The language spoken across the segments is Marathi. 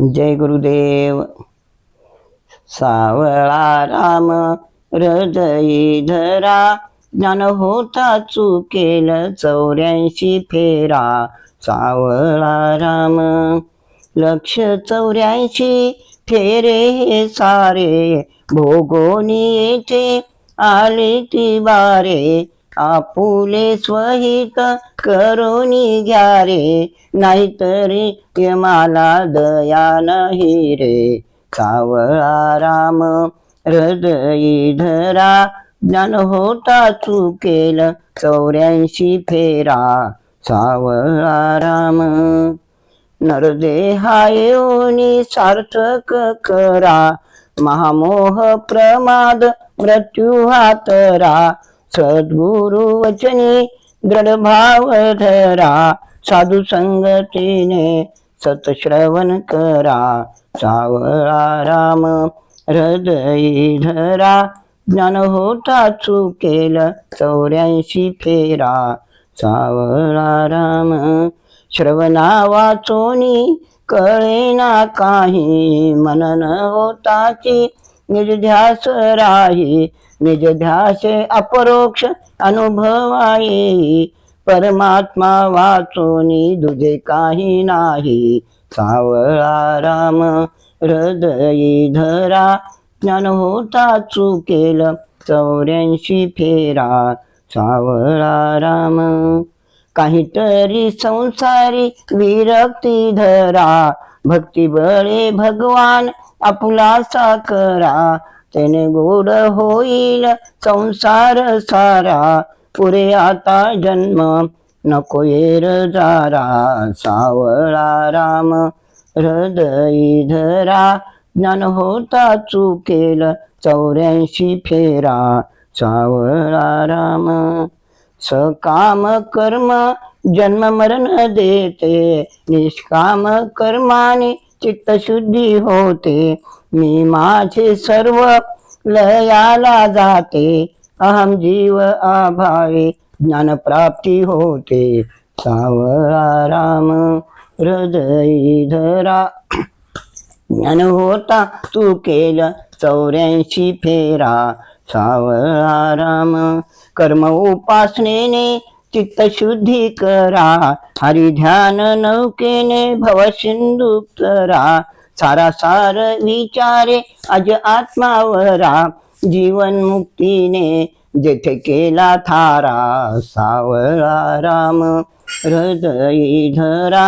जय गुरुदेव। सावळा राम हृदयी धरा ज्ञान होता चुकेल चौऱ्याऐंशी फेरा। सावळा राम लक्ष चौऱ्याऐंशी फेरे हे सारे भोगोनी येथे आले ती बारे आपुले स्वहित करून घ्या रे नाहीतरी यमाला दया नाही रे. सावळा राम हृदयी धरा ज्ञान होता चुकेल चौऱ्याऐंशी फेरा. सावळा राम नरदेहा येऊनी सार्थक करा. महामोह प्रमाद मृत्यू हातरा. सद्गुरु वचनी दृढ भाव धरा साधू संगतीने सतश्रवण करा सावळा राम हृदयी धरा ज्ञान होता चुकेल चौऱ्याऐंशी फेरा सावळा राम श्रवणा वाचोनी कळेना काही मनन होताची निज ध्यास राही निज ध्यास अपरोक्ष अनुभवाई परमात्मा वाचोनी दुजे काही नाही. सावळा राम हृदयी धरा ज्ञान होता चुकेल चौऱ्याऐंशी फेरा. सावळा राम काहीतरी संसारी विरक्ती धरा. भक्ती बळे भगवान आपुलासा करा त्याने गोड होईल संसार सारा. पुरे आता जन्म नको येर जारा सावळा राम. हृदयी धरा ज्ञान होता चुकेल चौऱ्याऐंशी फेरा. सावळा राम सकाम कर्म जन्म मरण देते. निष्काम कर्माने चित्तशुद्धी होते. मी माझे सर्व लयाला जाते. अहम जीव आभावे ज्ञानप्राप्ती होते. सावळा राम हृदयी धरा. ज्ञान होता तू केलं चौऱ्याऐंशी फेरा. सावळा राम कर्म उपासनेने चित्तशुद्धी करा हरि ध्यान नौकेने भवसिंधू करा सारा सार विचारे अज आत्मावरा जीवन मुक्तीने जेथे केला थारा सावरा राम हृदयी धरा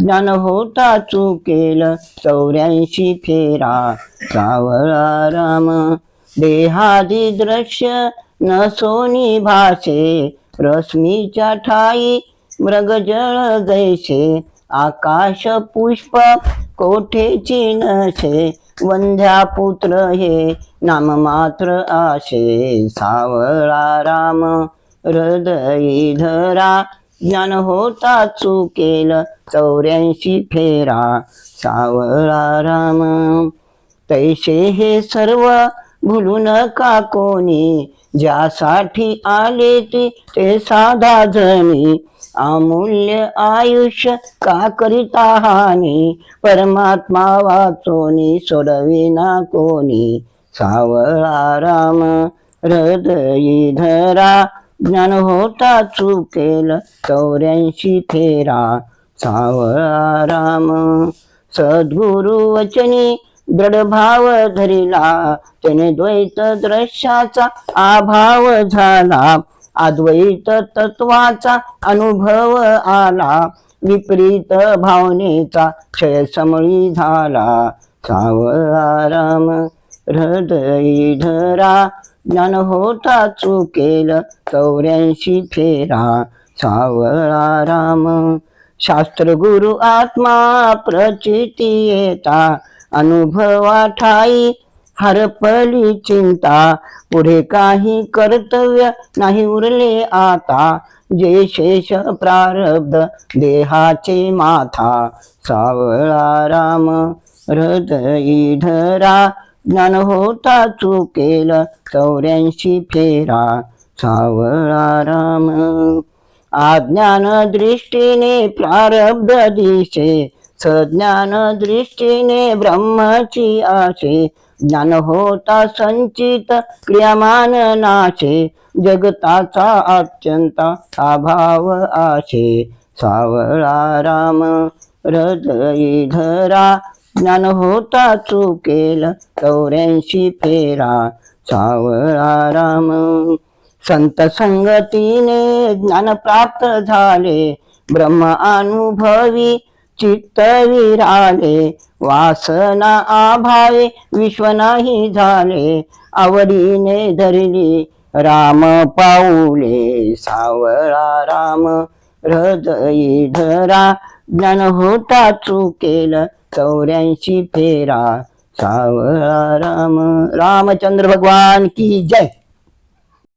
ज्ञान होता चुकेल चौऱ्याऐंशी फेरा सावळा राम देहादी दृश्य न सोनी भाषे रश्मीच्या ठाई मृगजळ जैसे आकाश पुष्प कोठेची नशे वंध्या पुत्र हे नाम मात्र आशे. सावळा राम हृदयी धरा ज्ञान होता चुकेल चौऱ्याऐंशी फेरा. सावळा राम तैसे हे सर्व भुलू नका कोणी ज्यासाठी आले ते ते साधा जणी. अमूल्य आयुष्य का करिता हानी? परमात्मा वाचोनी सोडविना कोणी. सावळा राम हृदयी धरा. ज्ञान होता चुकेल चौऱ्याऐंशी फेरा. सावळा राम सद्गुरु वचनी दृढ भाव धरिला. त्याने द्वैत दृश्याचा अभाव झाला. अद्वैत तत्वाचा अनुभव आला. विपरीत भावनेचा क्षय समळी झाला. सावळा राम हृदयी धरा ज्ञान होता चुकेल चौऱ्याऐंशी फेरा. सावळा राम शास्त्र गुरु आत्मा प्रचिती येता. अनुभवा ठाई हरपली चिंता. पुढे काही कर्तव्य नाही उरले आता. जे शेष प्रारब्ध देहाचे माथा. सावळा राम हृदयी धरा ज्ञान होता चुकेल चौऱ्याऐंशी फेरा. सावळा राम अज्ञान दृष्टीने प्रारब्ध दिशे. सज्ञान दृष्टीने ब्रह्मची आशे ज्ञान होता संचित क्रियमान नाशे जगताचा अत्यंत अभाव आशे. सावळा राम हृदयी धरा ज्ञान होता चुकेल चौऱ्याऐंशी फेरा. सावळा राम संत संगतीने ज्ञान प्राप्त झाले ब्रह्म अनुभवी चित्त विराले वासना आभावे विश्व नाही झाले आवडीने धरली राम पाऊले सावळा राम हृदयी धरा ज्ञान होता चुकेल चौऱ्याऐंशी फेरा सावळा राम रामचंद्र भगवान की जय!